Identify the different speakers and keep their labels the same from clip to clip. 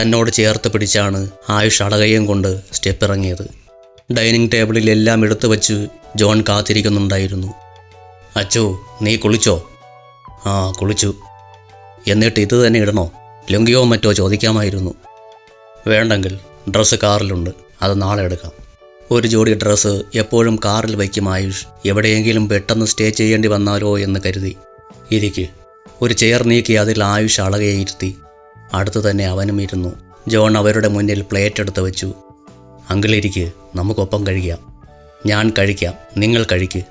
Speaker 1: തന്നോട് ചേർത്ത് പിടിച്ചാണ് ആയുഷ് അടകയും കൊണ്ട് സ്റ്റെപ്പ് ഇറങ്ങിയത് ഡൈനിങ് ടേബിളിൽ എല്ലാം എടുത്തു വച്ച് ജോൺ കാത്തിരിക്കുന്നുണ്ടായിരുന്നു. അച്ചോ നീ കുളിച്ചോ? ആ കുളിച്ചു. എന്നിട്ട് ഇത് തന്നെ ഇടണോ? ലുങ്കിയോ മറ്റോ ചോദിക്കാമായിരുന്നു. വേണ്ടെങ്കിൽ ഡ്രസ്സ് കാറിലുണ്ട്. അത് നാളെ എടുക്കാം. ഒരു ജോഡി ഡ്രസ്സ് എപ്പോഴും കാറിൽ വയ്ക്കും ആയുഷ്. എവിടെയെങ്കിലും പെട്ടെന്ന് സ്റ്റേ ചെയ്യേണ്ടി വന്നാലോ എന്ന് കരുതി. ഇരിക്ക്. ഒരു ചെയർ നീക്കി അതിൽ ആയുഷ് അളകയെ ഇരുത്തി. അടുത്ത് തന്നെ അവനും ഇരുന്നു. ജോൺ അവരുടെ മുന്നിൽ പ്ലേറ്റ് എടുത്തു വെച്ചു. അങ്കിളിരിക്ക് നമുക്കൊപ്പം കഴിക്കാം. ഞാൻ കഴിക്കാം നിങ്ങൾ കഴിക്ക്.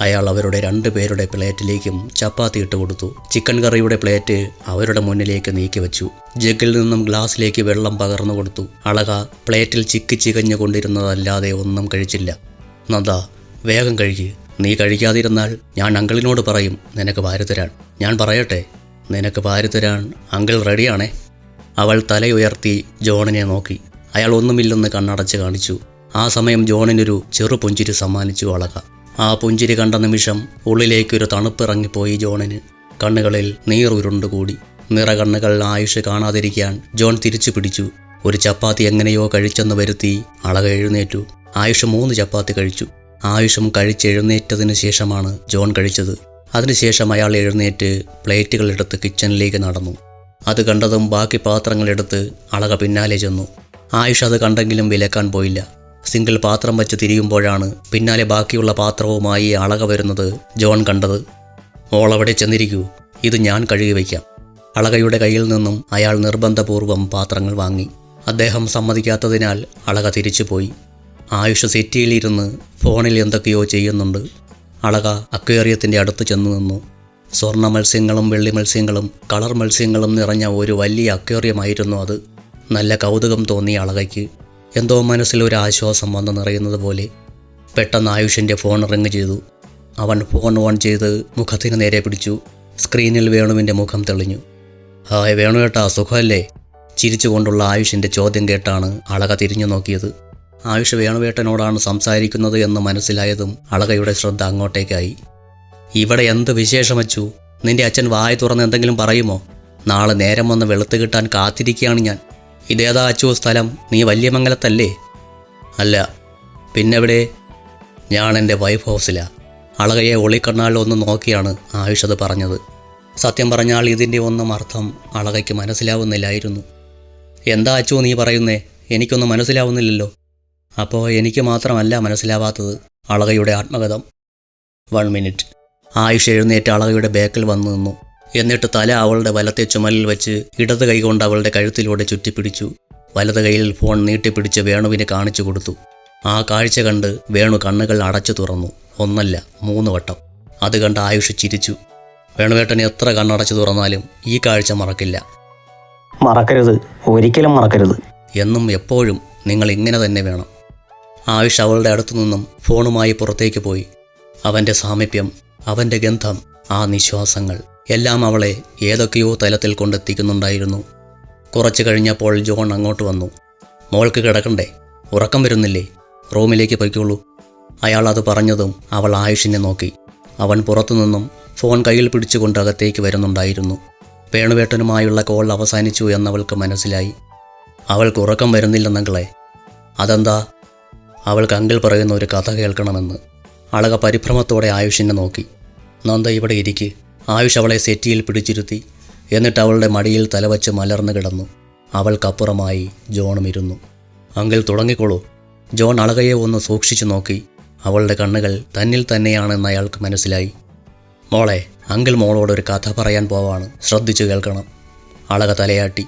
Speaker 1: അയാൾ അവരുടെ രണ്ടു പേരുടെ പ്ലേറ്റിലേക്കും ചപ്പാത്തി ഇട്ട് കൊടുത്തു. ചിക്കൻ കറിയുടെ പ്ലേറ്റ് അവരുടെ മുന്നിലേക്ക് നീക്കി വെച്ചു. ജഗ്ഗിൽ നിന്നും ഗ്ലാസ്സിലേക്ക് വെള്ളം പകർന്നു കൊടുത്തു. അളക പ്ലേറ്റിൽ ചിക്കി ചികഞ്ഞു കൊണ്ടിരുന്നതല്ലാതെ ഒന്നും കഴിച്ചില്ല. നന്ദ വേഗം കഴിക്ക്. നീ കഴിക്കാതിരുന്നാൽ ഞാൻ അങ്കിളിനോട് പറയും നിനക്ക് വാരിത്തരാൻ. ഞാൻ പറയട്ടെ നിനക്ക് വാരിത്തരാൻ അങ്കിൾ റെഡിയാണേ. അവൾ തലയുയർത്തി ജോണിനെ നോക്കി. അയാൾ ഒന്നുമില്ലെന്ന് കണ്ണടച്ച് കാണിച്ചു. ആ സമയം ജോണിനൊരു ചെറു പുഞ്ചിരി സമ്മാനിച്ചു അളക ആ പുഞ്ചിരി കണ്ട നിമിഷം ഉള്ളിലേക്കൊരു തണുപ്പിറങ്ങിപ്പോയി ജോണിന്. കണ്ണുകളിൽ നീർ ഉരുണ്ടുകൂടി നിറകണ്ണുകൾ ആയുഷ് കാണാതിരിക്കാൻ ജോൺ തിരിച്ചു പിടിച്ചു. ഒരു ചപ്പാത്തി എങ്ങനെയോ കഴിച്ചെന്ന് വരുത്തി അളക എഴുന്നേറ്റു. ആയുഷ് മൂന്ന് ചപ്പാത്തി കഴിച്ചു. ആയുഷും കഴിച്ചെഴുന്നേറ്റതിനു ശേഷമാണ് ജോൺ കഴിച്ചത്. അതിനുശേഷം അയാൾ എഴുന്നേറ്റ് പ്ലേറ്റുകൾ എടുത്ത് കിച്ചണിലേക്ക് നടന്നു. അത് കണ്ടതും ബാക്കി പാത്രങ്ങളെടുത്ത് അളക പിന്നാലെ ചെന്നു. ആയുഷ് അത് കണ്ടെങ്കിലും വിലക്കാൻ പോയില്ല. സിംഗിൾ പാത്രം വെച്ച് തിരിയുമ്പോഴാണ് പിന്നാലെ ബാക്കിയുള്ള പാത്രവുമായി അളക വരുന്നത് ജോൺ കണ്ടത്. മോളവിടെ ചെന്നിരിക്കൂ. ഇത് ഞാൻ കഴുകി വയ്ക്കാം. അളകയുടെ കയ്യിൽ നിന്നും അയാൾ നിർബന്ധപൂർവം പാത്രങ്ങൾ വാങ്ങി. അദ്ദേഹം സമ്മതിക്കാത്തതിനാൽ അളക തിരിച്ചുപോയി ആയുഷ് സെറ്റിയിലിരുന്ന് ഫോണിൽ എന്തൊക്കെയോ ചെയ്യുന്നുണ്ട്. അളക അക്വേറിയത്തിന്റെ അടുത്ത് ചെന്നു നിന്നു. സ്വർണ മത്സ്യങ്ങളും വെള്ളി മത്സ്യങ്ങളും കളർ മത്സ്യങ്ങളും നിറഞ്ഞ ഒരു വലിയ അക്വേറിയമായിരുന്നു അത്. നല്ല കൗതുകം തോന്നിയ അളകയ്ക്ക് എന്തോ മനസ്സിൽ ഒരു ആശ്വാസം വന്നു നിറയുന്നത് പോലെ പെട്ടെന്ന് ആയുഷിന്റെ ഫോൺ റിങ് ചെയ്തു. അവൻ ഫോൺ ഓൺ ചെയ്ത് മുഖത്തിന് നേരെ പിടിച്ചു. സ്ക്രീനിൽ വേണുവിന്റെ മുഖം തെളിഞ്ഞു. ഹായ് വേണു കേട്ടാ സുഖമല്ലേ? ചിരിച്ചുകൊണ്ടുള്ള ആയുഷിന്റെ ചോദ്യം കേട്ടാണ് അളക തിരിഞ്ഞു നോക്കിയത്. ആയുഷ് വേണുവേട്ടനോടാണ് സംസാരിക്കുന്നത് എന്ന് മനസ്സിലായതും അളകയുടെ ശ്രദ്ധ അങ്ങോട്ടേക്കായി. ഇവിടെ എന്ത് വിശേഷം വച്ചു നിന്റെ അച്ഛൻ വായ തുറന്ന് എന്തെങ്കിലും പറയുമോ? നാളെ നേരം വന്ന് വെളുത്ത് കിട്ടാൻ കാത്തിരിക്കുകയാണ് ഞാൻ. ഇതേതാ അച്ചു സ്ഥലം? നീ വല്യമംഗലത്തല്ലേ? അല്ല. പിന്നെവിടെ? ഞാൻ എന്റെ വൈഫ് ഹൗസിലാ. അളകയെ ഒളിക്കണ്ണാളിലൊന്ന് നോക്കിയാണ് ആയുഷ് അത് പറഞ്ഞത്. സത്യം പറഞ്ഞാൽ ഇതിന്റെ ഒന്നും അർത്ഥം അളകയ്ക്ക് മനസ്സിലാവുന്നില്ലായിരുന്നു. എന്താ അച്ചു നീ പറയുന്നേ? എനിക്കൊന്നും മനസ്സിലാവുന്നില്ലല്ലോ. അപ്പോൾ എനിക്ക് മാത്രമല്ല മനസ്സിലാവാത്തത് അളകയുടെ ആത്മകഥം. One minute. ആയുഷ് എഴുന്നേറ്റ് അളകയുടെ ബേക്കൽ വന്നു നിന്നു. എന്നിട്ട് തല അവളുടെ വലത്തെ ചുമലിൽ വെച്ച് ഇടത് കൈകൊണ്ട് അവളുടെ കഴുത്തിലൂടെ ചുറ്റിപ്പിടിച്ചു. വലത് കൈയിൽ ഫോൺ നീട്ടിപ്പിടിച്ച് വേണുവിനെ കാണിച്ചു കൊടുത്തു. ആ കാഴ്ച കണ്ട് വേണു കണ്ണുകൾ അടച്ചു തുറന്നു. ഒന്നല്ല മൂന്ന് വട്ടം. അത് കണ്ട് ആയുഷ് ചിരിച്ചു. വേണുവേട്ടൻ എത്ര കണ്ണടച്ചു തുറന്നാലും ഈ കാഴ്ച മറക്കില്ല.
Speaker 2: മറക്കരുത്. ഒരിക്കലും മറക്കരുത്.
Speaker 1: എന്നും എപ്പോഴും നിങ്ങൾ ഇങ്ങനെ തന്നെ വേണം. ആയുഷ് അവളുടെ അടുത്തു നിന്നും ഫോണുമായി പുറത്തേക്ക് പോയി. അവന്റെ സാമീപ്യം അവന്റെ ഗന്ധം ആ നിശ്വാസങ്ങൾ എല്ലാം അവളെ ഏതൊക്കെയോ തലത്തിൽ കൊണ്ടെത്തിക്കുന്നുണ്ടായിരുന്നു. കുറച്ചു കഴിഞ്ഞപ്പോൾ ജോൺ അങ്ങോട്ട് വന്നു. മോൾക്ക് കിടക്കണ്ടേ? ഉറക്കം വരുന്നില്ലേ? റൂമിലേക്ക് പൊയ്ക്കോളൂ. അയാൾ അത് പറഞ്ഞതും അവൾ ആയുഷിനെ നോക്കി. അവൻ പുറത്തുനിന്നും ഫോൺ കയ്യിൽ പിടിച്ചുകൊണ്ട് അകത്തേക്ക് വരുന്നുണ്ടായിരുന്നു. വേണുവേട്ടനുമായുള്ള കോൾ അവസാനിച്ചു എന്നവൾക്ക് മനസ്സിലായി. അവൾക്ക് ഉറക്കം വരുന്നില്ലെന്നെങ്കിലേ? അതെന്താ? അവൾക്ക് അങ്കിൾ പറയുന്ന ഒരു കഥ കേൾക്കണമെന്ന്. അളക പരിഭ്രമത്തോടെ ആയുഷിനെ നോക്കി. നന്ദ ഇവിടെ ഇരിക്ക്. ആയുഷ് അവളെ സെറ്റിയിൽ പിടിച്ചിരുത്തി. എന്നിട്ട് അവളുടെ മടിയിൽ തലവച്ച് മലർന്നു കിടന്നു. അവൾക്കപ്പുറമായി ജോണും ഇരുന്നു. അങ്കിൾ തുടങ്ങിക്കോളൂ. ജോൺ അളകയെ ഒന്ന് സൂക്ഷിച്ചു നോക്കി. അവളുടെ കണ്ണുകൾ തന്നിൽ തന്നെയാണെന്ന് അയാൾക്ക് മനസ്സിലായി. മോളെ അങ്കിൾ മോളോട് ഒരു കഥ പറയാൻ പോവാണ്. ശ്രദ്ധിച്ചു കേൾക്കണം. അളക തലയാട്ടി.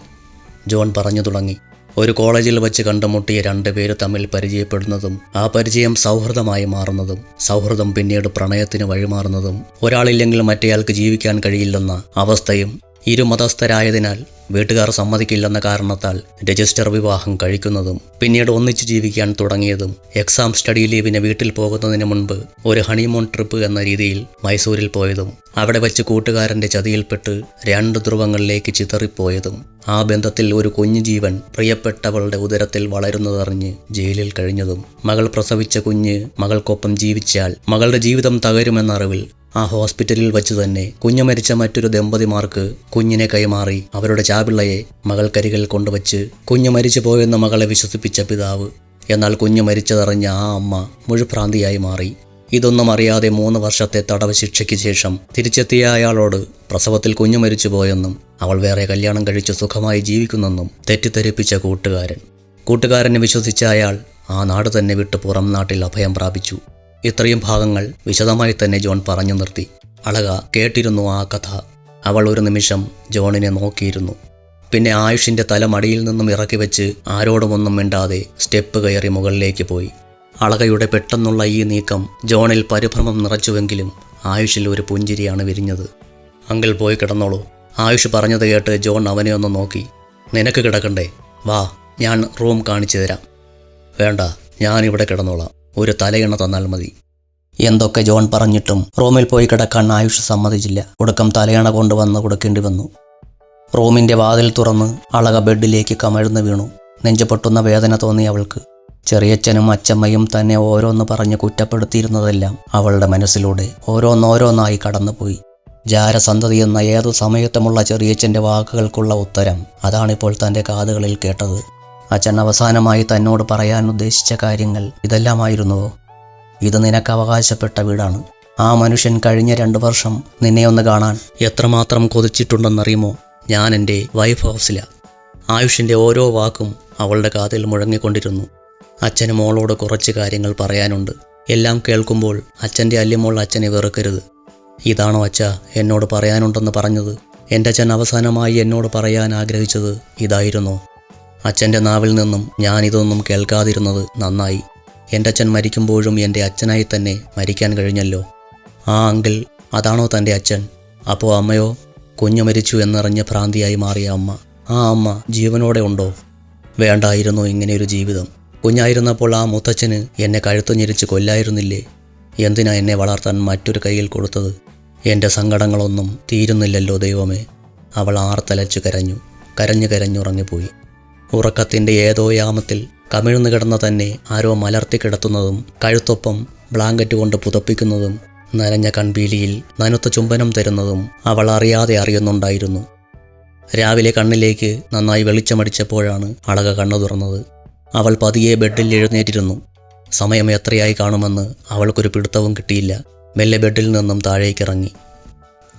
Speaker 1: ജോൺ പറഞ്ഞു തുടങ്ങി. ഒരു കോളേജിൽ വെച്ച് കണ്ടുമുട്ടിയ രണ്ടുപേര് തമ്മിൽ പരിചയപ്പെടുന്നതും ആ പരിചയം സൗഹൃദമായി മാറുന്നതും സൗഹൃദം പിന്നീട് പ്രണയത്തിന് വഴിമാറുന്നതും ഒരാളില്ലെങ്കിൽ മറ്റേയാൾക്ക് ജീവിക്കാൻ കഴിയില്ലെന്ന അവസ്ഥയും ഇരുമതസ്ഥരായതിനാൽ വീട്ടുകാർ സമ്മതിക്കില്ലെന്ന കാരണത്താൽ രജിസ്റ്റർ വിവാഹം കഴിക്കുന്നതും പിന്നീട് ഒന്നിച്ചു ജീവിക്കാൻ തുടങ്ങിയതും എക്സാം സ്റ്റഡി ലീവിന് വീട്ടിൽ പോകുന്നതിന് മുൻപ് ഒരു ഹണിമൂൺ ട്രിപ്പ് എന്ന രീതിയിൽ മൈസൂരിൽ പോയതും അവിടെ വെച്ച് കൂട്ടുകാരന്റെ ചതിയിൽപ്പെട്ട് രണ്ട് ധ്രുവങ്ങളിലേക്ക് ചിതറിപ്പോയതും ആ ബന്ധത്തിൽ ഒരു കുഞ്ഞു ജീവൻ പ്രിയപ്പെട്ടവളുടെ ഉദരത്തിൽ വളരുന്നതറിഞ്ഞ് ജയിലിൽ കഴിഞ്ഞതും മകൾ പ്രസവിച്ച കുഞ്ഞ് മകൾക്കൊപ്പം ജീവിച്ചാൽ മകളുടെ ജീവിതം തകരുമെന്ന അറിവിൽ ആ ഹോസ്പിറ്റലിൽ വച്ച് തന്നെ കുഞ്ഞു മരിച്ച മറ്റൊരു ദമ്പതിമാർക്ക് കുഞ്ഞിനെ കൈമാറി അവരുടെ ചാപിള്ളയെ മകൾക്കരികിൽ കൊണ്ടുവച്ച് കുഞ്ഞു മരിച്ചു പോയെന്ന മകളെ വിശ്വസിപ്പിച്ച പിതാവ്. എന്നാൽ കുഞ്ഞു മരിച്ചതറിഞ്ഞ ആ അമ്മ മുഴുഭ്രാന്തിയായി മാറി. ഇതൊന്നും അറിയാതെ മൂന്ന് വർഷത്തെ തടവ് ശിക്ഷയ്ക്ക് ശേഷം തിരിച്ചെത്തിയ അയാളോട് പ്രസവത്തിൽ കുഞ്ഞു മരിച്ചുപോയെന്നും അവൾ വേറെ കല്യാണം കഴിച്ച് സുഖമായി ജീവിക്കുന്നെന്നും തെറ്റിദ്ധരിപ്പിച്ച കൂട്ടുകാരൻ. കൂട്ടുകാരനെ വിശ്വസിച്ച അയാൾ ആ നാട് തന്നെ വിട്ട് പുറം നാട്ടിൽ അഭയം പ്രാപിച്ചു. ഇത്രയും ഭാഗങ്ങൾ വിശദമായി തന്നെ ജോൺ പറഞ്ഞു നിർത്തി. അളക കേട്ടിരുന്നു ആ കഥ. അവൾ ഒരു നിമിഷം ജോണിനെ നോക്കിയിരുന്നു. പിന്നെ ആയുഷിന്റെ തലമടിയിൽ നിന്നും ഇറക്കി വെച്ച് ആരോടുമൊന്നും മിണ്ടാതെ സ്റ്റെപ്പ് കയറി മുകളിലേക്ക് പോയി. അളകയുടെ പെട്ടെന്നുള്ള ഈ നീക്കം ജോണിൽ പരിഭ്രമം നിറച്ചുവെങ്കിലും ആയുഷിൽ ഒരു പുഞ്ചിരിയാണ് വിരിഞ്ഞത്. അങ്കിൾ പോയി കിടന്നോളൂ. ആയുഷ് പറഞ്ഞത് കേട്ട് ജോൺ അവനെ ഒന്ന് നോക്കി. നിനക്ക് കിടക്കണ്ടേ? വാ ഞാൻ റൂം കാണിച്ചു തരാം വേണ്ട ഞാനിവിടെ കിടന്നോളാം. ഒരു തലയിണ തന്നാൽ മതി. എന്തൊക്കെ ജോൺ പറഞ്ഞിട്ടും റോമിൽ പോയി കിടക്കാൻ ആയുഷ് സമ്മതിച്ചില്ല. ഒടുക്കം തലയണ കൊണ്ടുവന്ന് കൊടുക്കേണ്ടി വന്നു. റോമിന്റെ വാതിൽ തുറന്ന് അളക ബെഡിലേക്ക് കമഴ്ന്നു വീണു. നെഞ്ചുപൊട്ടുന്ന വേദന തോന്നി അവൾക്ക്. ചെറിയച്ഛനും അച്ചമ്മയും തന്നെ ഓരോന്ന് പറഞ്ഞ് കുറ്റപ്പെടുത്തിയിരുന്നതെല്ലാം അവളുടെ മനസ്സിലൂടെ ഓരോന്നോരോന്നായി കടന്നുപോയി. ജാരസന്തതി എന്ന ഏതു സമയത്തുമുള്ള ചെറിയച്ഛന്റെ വാക്കുകൾക്കുള്ള ഉത്തരം അതാണിപ്പോൾ തന്റെ കാതുകളിൽ കേട്ടത്. അച്ഛൻ അവസാനമായി തന്നോട് പറയാൻ ഉദ്ദേശിച്ച കാര്യങ്ങൾ ഇതെല്ലാമായിരുന്നുവോ ഇത് നിനക്ക് അവകാശപ്പെട്ട വീടാണ്. ആ മനുഷ്യൻ കഴിഞ്ഞ രണ്ടു വർഷം നിന്നെ ഒന്ന് കാണാൻ എത്രമാത്രം കൊതിച്ചിട്ടുണ്ടെന്നറിയുമോ? ഞാൻ എന്റെ വൈഫ് ഹൗസില. ആയുഷിന്റെ ഓരോ വാക്കും അവളുടെ കാതിൽ മുഴങ്ങിക്കൊണ്ടിരുന്നു. അച്ഛന് മോളോട് കുറച്ച് കാര്യങ്ങൾ പറയാനുണ്ട്. എല്ലാം കേൾക്കുമ്പോൾ അച്ഛന്റെ അല്ലിമോൾ അച്ഛനെ വെറുക്കരുത്. ഇതാണോ അച്ഛ എന്നോട് പറയാനുണ്ടെന്ന് പറഞ്ഞത്? എന്റെ അച്ഛൻ അവസാനമായി എന്നോട് പറയാൻ ആഗ്രഹിച്ചത് ഇതായിരുന്നോ? അച്ഛന്റെ നാവിൽ നിന്നും ഞാനിതൊന്നും കേൾക്കാതിരുന്നത് നന്നായി. എന്റെ അച്ഛൻ മരിക്കുമ്പോഴും എന്റെ അച്ഛനായി തന്നെ മരിക്കാൻ കഴിഞ്ഞല്ലോ. ആ അങ്കിൾ അതാണോ തന്റെ അച്ഛൻ? അപ്പോൾ അമ്മയോ? കുഞ്ഞു മരിച്ചു എന്നറിഞ്ഞ ഭ്രാന്തിയായി മാറിയ അമ്മ. ആ അമ്മ ജീവനോടെ ഉണ്ടോ? വേണ്ടായിരുന്നു ഇങ്ങനെയൊരു ജീവിതം. കുഞ്ഞായിരുന്നപ്പോൾ ആ മുത്തച്ഛന് എന്നെ കഴുത്തു ഞെരിച്ച് കൊല്ലായിരുന്നില്ലേ? എന്തിനാ എന്നെ വളർത്താൻ മറ്റൊരു കയ്യിൽ കൊടുത്തത്? എന്റെ സങ്കടങ്ങളൊന്നും തീരുന്നില്ലല്ലോ ദൈവമേ. അവൾ ആർത്തലച്ചു കരഞ്ഞു. കരഞ്ഞു കരഞ്ഞുറങ്ങിപ്പോയി. ഉറക്കത്തിന്റെ ഏതോ യാമത്തിൽ കമിഴ്ന്നു കിടന്ന തന്നെ ആരോ മലർത്തി കിടത്തുന്നതും കഴുത്തൊപ്പം ബ്ലാങ്കറ്റ് കൊണ്ട് പുതപ്പിക്കുന്നതും നനഞ്ഞ കൺപീലിയിൽ നനുത്ത ചുംബനം തരുന്നതും അവൾ അറിയാതെ അറിയുന്നുണ്ടായിരുന്നു. രാവിലെ കണ്ണിലേക്ക് നന്നായി വെളിച്ചമടിച്ചപ്പോഴാണ് അളക കണ്ണു തുറന്നത്. അവൾ പതിയെ ബെഡിൽ എഴുന്നേറ്റിരുന്നു. സമയം എത്രയായി കാണുമെന്ന് അവൾക്കൊരു പിടുത്തവും കിട്ടിയില്ല. മെല്ലെ ബെഡിൽ നിന്നും താഴേക്കിറങ്ങി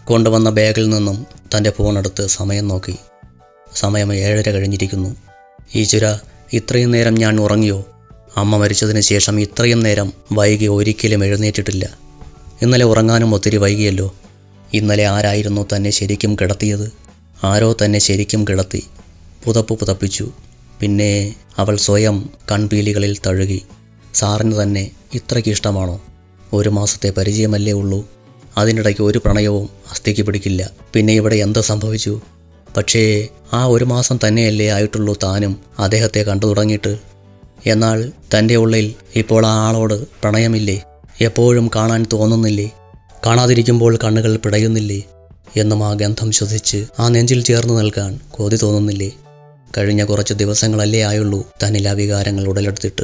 Speaker 1: കൊണ്ടുവന്ന ബാഗിൽ നിന്നും തന്റെ ഫോണെടുത്ത് സമയം നോക്കി. സമയം ഏഴര കഴിഞ്ഞിരിക്കുന്നു. ഈശ്വര ഇത്രയും നേരം ഞാൻ ഉറങ്ങിയോ? അമ്മ മരിച്ചതിന് ശേഷം ഇത്രയും നേരം വൈകി ഒരിക്കലും എഴുന്നേറ്റിട്ടില്ല. ഇന്നലെ ഉറങ്ങാനും ഒത്തിരി വൈകിയല്ലോ. ഇന്നലെ ആരായിരുന്നു തന്നെ ശരിക്കും കിടത്തിയത്? ആരോ തന്നെ ശരിക്കും കിടത്തി. പുതപ്പ് പുതപ്പിച്ചു. പിന്നെ അവൾ സ്വയം കൺപീലികളിൽ തഴുകി. സാറിന് തന്നെ ഇത്രയ്ക്ക് ഇഷ്ടമാണോ? ഒരു മാസത്തെ പരിചയമല്ലേ ഉള്ളൂ. അതിനിടയ്ക്ക് ഒരു പ്രണയവും അസ്ഥിക്ക് പിടിക്കില്ല. പിന്നെ ഇവിടെ എന്ത് സംഭവിച്ചു? പക്ഷേ ആ ഒരു മാസം തന്നെയല്ലേ ആയിട്ടുള്ളൂ താനും അദ്ദേഹത്തെ കണ്ടു തുടങ്ങിയിട്ട്. എന്നാൽ തന്റെ ഉള്ളിൽ ഇപ്പോൾ ആ ആളോട് പ്രണയമില്ലേ? എപ്പോഴും കാണാൻ തോന്നുന്നില്ലേ? കാണാതിരിക്കുമ്പോൾ കണ്ണുകൾ പിടയുന്നില്ലേ? എന്നും ആ ഗന്ധം ശ്വസിച്ച് ആ നെഞ്ചിൽ ചേർന്ന് നിൽക്കാൻ കൊതി തോന്നുന്നില്ലേ? കഴിഞ്ഞ കുറച്ച് ദിവസങ്ങളല്ലേ ആയുള്ളൂ തന്നിൽ ആ വികാരങ്ങൾ ഉടലെടുത്തിട്ട്.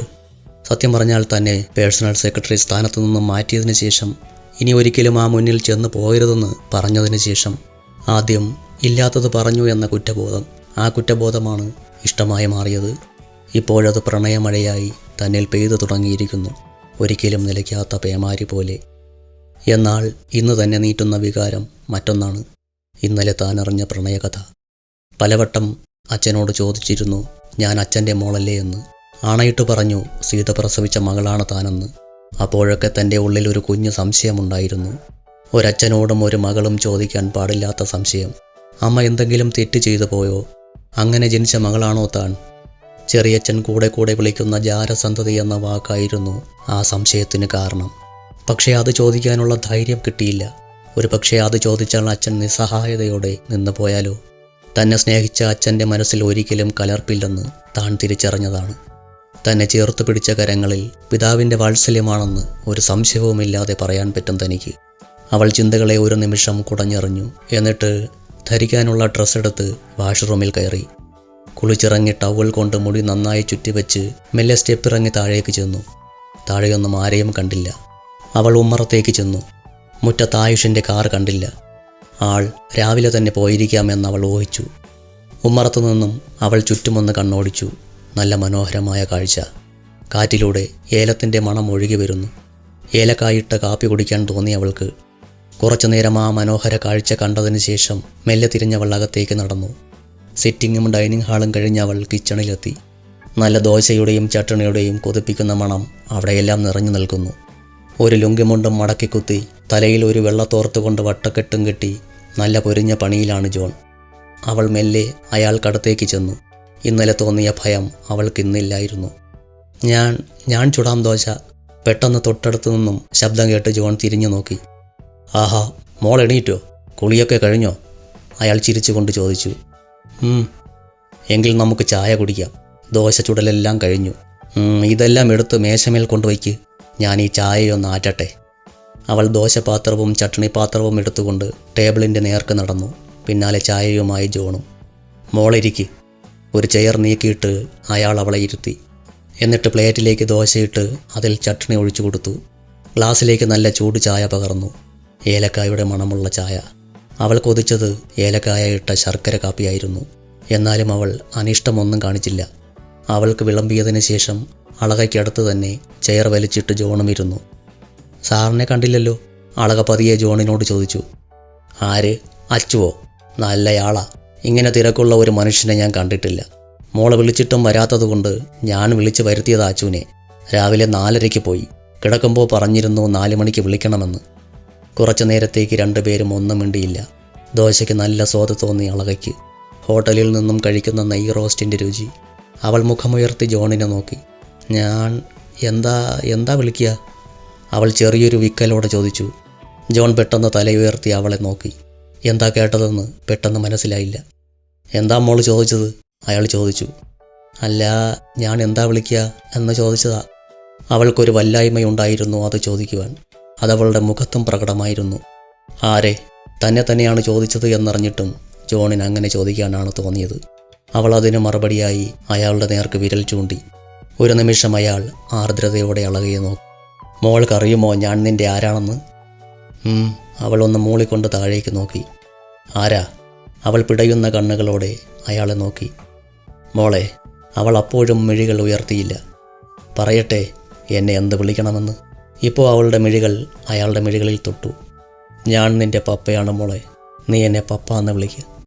Speaker 1: സത്യം പറഞ്ഞാൽ തന്നെ പേഴ്സണൽ സെക്രട്ടറി സ്ഥാനത്തു നിന്നും മാറ്റിയതിനു ശേഷം ഇനി ഒരിക്കലും ആ മുന്നിൽ ചെന്ന് പോകരുതെന്ന് പറഞ്ഞതിന് ശേഷം ആദ്യം ഇല്ലാത്തത് പറഞ്ഞു എന്ന കുറ്റബോധം. ആ കുറ്റബോധമാണ് ഇഷ്ടമായി മാറിയത്. ഇപ്പോഴത് പ്രണയമഴയായി തന്നിൽ പെയ്തു തുടങ്ങിയിരിക്കുന്നു. ഒരിക്കലും നിലയ്ക്കാത്ത പേമാരി പോലെ. എന്നാൽ ഇന്ന് തന്നെ നീട്ടുന്ന വികാരം മറ്റൊന്നാണ്. ഇന്നലെ താൻ അറിഞ്ഞ പ്രണയകഥ. പലവട്ടം അച്ഛനോട് ചോദിച്ചിരുന്നു ഞാൻ അച്ഛന്റെ മോളല്ലേ? എന്ന്. ആണയിട്ട് പറഞ്ഞു സീത പ്രസവിച്ച മകളാണ് താനെന്ന്. അപ്പോഴൊക്കെ തന്റെ ഉള്ളിൽ ഒരു കുഞ്ഞു സംശയമുണ്ടായിരുന്നു. ഒരച്ഛനോടും ഒരു മകളും ചോദിക്കാൻ പാടില്ലാത്ത സംശയം. അമ്മ എന്തെങ്കിലും തെറ്റ് ചെയ്തു പോയോ? അങ്ങനെ ജനിച്ച മകളാണോ താൻ? ചെറിയച്ഛൻ കൂടെ കൂടെ വിളിക്കുന്ന ജാരസന്ധതി എന്ന വാക്കായിരുന്നു ആ സംശയത്തിന് കാരണം. പക്ഷേ അത് ചോദിക്കാനുള്ള ധൈര്യം കിട്ടിയില്ല. ഒരു പക്ഷേ അത് ചോദിച്ചാൽ അച്ഛൻ നിസ്സഹായതയോടെ നിന്നു പോയാലോ? തന്നെ സ്നേഹിച്ച അച്ഛന്റെ മനസ്സിൽ ഒരിക്കലും കലർപ്പില്ലെന്ന് താൻ തിരിച്ചറിഞ്ഞതാണ്. തന്നെ ചേർത്ത് പിടിച്ച കരങ്ങളിൽ പിതാവിന്റെ വാത്സല്യമാണെന്ന് ഒരു സംശയവുമില്ലാതെ പറയാൻ പറ്റും തനിക്ക്. അവൾ ചിന്തകളെ ഒരു നിമിഷം കുടഞ്ഞെറിഞ്ഞു. എന്നിട്ട് ധരിക്കാനുള്ള ഡ്രസ്സ് എടുത്ത് വാഷ്റൂമിൽ കയറി. കുളിച്ചിറങ്ങി ടവൽ കൊണ്ട് മുടി നന്നായി ചുറ്റിവെച്ച് മെല്ലെ സ്റ്റെപ്പ് ഇറങ്ങി താഴേക്ക് ചെന്നു. താഴെയൊന്നും ആരെയും കണ്ടില്ല. അവൾ ഉമ്മറത്തേക്ക് ചെന്നു. മുറ്റത്ത് ആയുഷിന്റെ കാർ കണ്ടില്ല. ആൾ രാവിലെ തന്നെ പോയിരിക്കാമെന്ന് അവൾ ഊഹിച്ചു. ഉമ്മറത്തു നിന്നും അവൾ ചുറ്റുമൊന്ന് കണ്ണോടിച്ചു. നല്ല മനോഹരമായ കാഴ്ച. കാറ്റിലൂടെ ഏലത്തിന്റെ മണം ഒഴുകി വരുന്നു. ഏലക്കായിട്ട കാപ്പി കുടിക്കാൻ തോന്നി അവൾക്ക്. കുറച്ചുനേരം ആ മനോഹര കാഴ്ച കണ്ടതിന് ശേഷം മെല്ലെ തിരിഞ്ഞവൾ അകത്തേക്ക് നടന്നു. സിറ്റിങ്ങും ഡൈനിങ് ഹാളും കഴിഞ്ഞ് അവൾ കിച്ചണിലെത്തി. നല്ല ദോശയുടെയും ചട്ടണിയുടെയും കൊതിപ്പിക്കുന്ന മണം അവിടെയെല്ലാം നിറഞ്ഞു നിൽക്കുന്നു. ഒരു ലുങ്കിമുണ്ടും മടക്കിക്കുത്തി തലയിൽ ഒരു വെള്ളത്തോർത്തുകൊണ്ട് വട്ടക്കെട്ടും കെട്ടി നല്ല പൊരിഞ്ഞ പണിയിലാണ് ജോൺ. അവൾ മെല്ലെ അയാൾക്കടുത്തേക്ക് ചെന്നു. ഇന്നലെ തോന്നിയ ഭയം അവൾക്കിന്നില്ലായിരുന്നു ഞാൻ ഞാൻ ചുടാം ദോശ. പെട്ടെന്ന് തൊട്ടടുത്തു നിന്നും ശബ്ദം കേട്ട് ജോൺ തിരിഞ്ഞു നോക്കി. ആഹാ മോൾ എണീറ്റോ? കുളിയൊക്കെ കഴിഞ്ഞോ? അയാൾ ചിരിച്ചുകൊണ്ട് ചോദിച്ചു. "ഉം, എങ്കിൽ നമുക്ക് ചായ കുടിക്കാം. ദോശ ചുടലെല്ലാം കഴിഞ്ഞു. ഇതെല്ലാം എടുത്ത് മേശമേൽ കൊണ്ടുവയ്ക്ക്. ഞാൻ ഈ ചായയൊന്ന് ആറ്റട്ടെ. അവൾ ദോശപാത്രവും ചട്ടണിപാത്രവും എടുത്തുകൊണ്ട് ടേബിളിന്റെ നേർക്ക് നടന്നു. പിന്നാലെ ചായയുമായി ജോണും. മോളിരിക്ക് ഒരു ചെയർ നീക്കിയിട്ട് അയാൾ അവളെ ഇരുത്തി. എന്നിട്ട് പ്ലേറ്റിലേക്ക് ദോശയിട്ട് അതിൽ ചട്ടണി ഒഴിച്ചു കൊടുത്തു. ഗ്ലാസ്സിലേക്ക് നല്ല ചൂട് ചായ പകർന്നു. ഏലക്കായുടെ മണമുള്ള ചായ. അവൾ കൊതിച്ചത് ഏലക്കായ ഇട്ട ശർക്കര കാപ്പിയായിരുന്നു. എന്നാലും അവൾ അനിഷ്ടമൊന്നും കാണിച്ചില്ല. അവൾക്ക് വിളമ്പിയതിന് ശേഷം അളകയ്ക്കടുത്ത് തന്നെ ചെയർ വലിച്ചിട്ട് ജോണും ഇരുന്നു സാറിനെ കണ്ടില്ലല്ലോ? അളക പതിയെ ജോണിനോട് ചോദിച്ചു. ആര്? അച്ചുവോ? നല്ലയാളാ. ഇങ്ങനെ തിരക്കുള്ള ഒരു മനുഷ്യനെ ഞാൻ കണ്ടിട്ടില്ല. മോളെ വിളിച്ചിട്ടും വരാത്തതുകൊണ്ട് ഞാൻ വിളിച്ച് വരുത്തിയത് അച്ചുവിനെ. രാവിലെ നാലരയ്ക്ക് പോയി. കിടക്കുമ്പോൾ പറഞ്ഞിരുന്നു നാല് മണിക്ക് വിളിക്കണമെന്ന്. കുറച്ചു നേരത്തേക്ക് രണ്ടുപേരും ഒന്നും മിണ്ടിയില്ല. ദോശയ്ക്ക് നല്ല സ്വാദ് തോന്നി അളകയ്ക്ക്. ഹോട്ടലിൽ നിന്നും കഴിക്കുന്ന നെയ് റോസ്റ്റിന്റെ രുചി. അവൾ മുഖമുയർത്തി ജോണിനെ നോക്കി. ഞാൻ എന്താ എന്താ വിളിക്കുക? അവൾ ചെറിയൊരു വിക്കലോടെ ചോദിച്ചു. ജോൺ പെട്ടെന്ന് തലയുയർത്തി അവളെ നോക്കി. എന്താ കേട്ടതെന്ന് പെട്ടെന്ന് മനസ്സിലായില്ല. എന്താ മോൾ ചോദിച്ചത്? അയാൾ ചോദിച്ചു. അല്ല ഞാൻ എന്താ വിളിക്കുക? എന്ന് ചോദിച്ചതാ. അവൾക്കൊരു വല്ലായ്മയുണ്ടായിരുന്നു അത് ചോദിക്കുവാൻ. അതവളുടെ മുഖത്തും പ്രകടമായിരുന്നു. ആരെ? തന്നെ തന്നെയാണ് ചോദിച്ചത് എന്നറിഞ്ഞിട്ടും ജോണിന് അങ്ങനെ ചോദിക്കാനാണ് തോന്നിയത്. അവൾ അതിന് മറുപടിയായി അയാളുടെ നേർക്ക് വിരൽ ചൂണ്ടി. ഒരു നിമിഷം അയാൾ ആർദ്രതയോടെ അളകയെ നോക്കി. മോൾക്കറിയുമോ ഞാൻ നിന്റെ ആരാണെന്ന്? അവൾ ഒന്ന് മൂളിക്കൊണ്ട് താഴേക്ക് നോക്കി. ആരാ? അവൾ പിടയുന്ന കണ്ണുകളോടെ അയാളെ നോക്കി. മോളെ അവൾ അപ്പോഴും മിഴികൾ ഉയർത്തിയില്ല. പറയട്ടെ എന്നെ എന്ത് വിളിക്കണമെന്ന്? ഇപ്പോൾ അവളുടെ മിഴികൾ അയാളുടെ മിഴികളിൽ തൊട്ടു. ഞാൻ നിന്റെ പപ്പയാണ് മോളെ. നീ എന്നെ പപ്പ എന്ന് വിളിക്കുക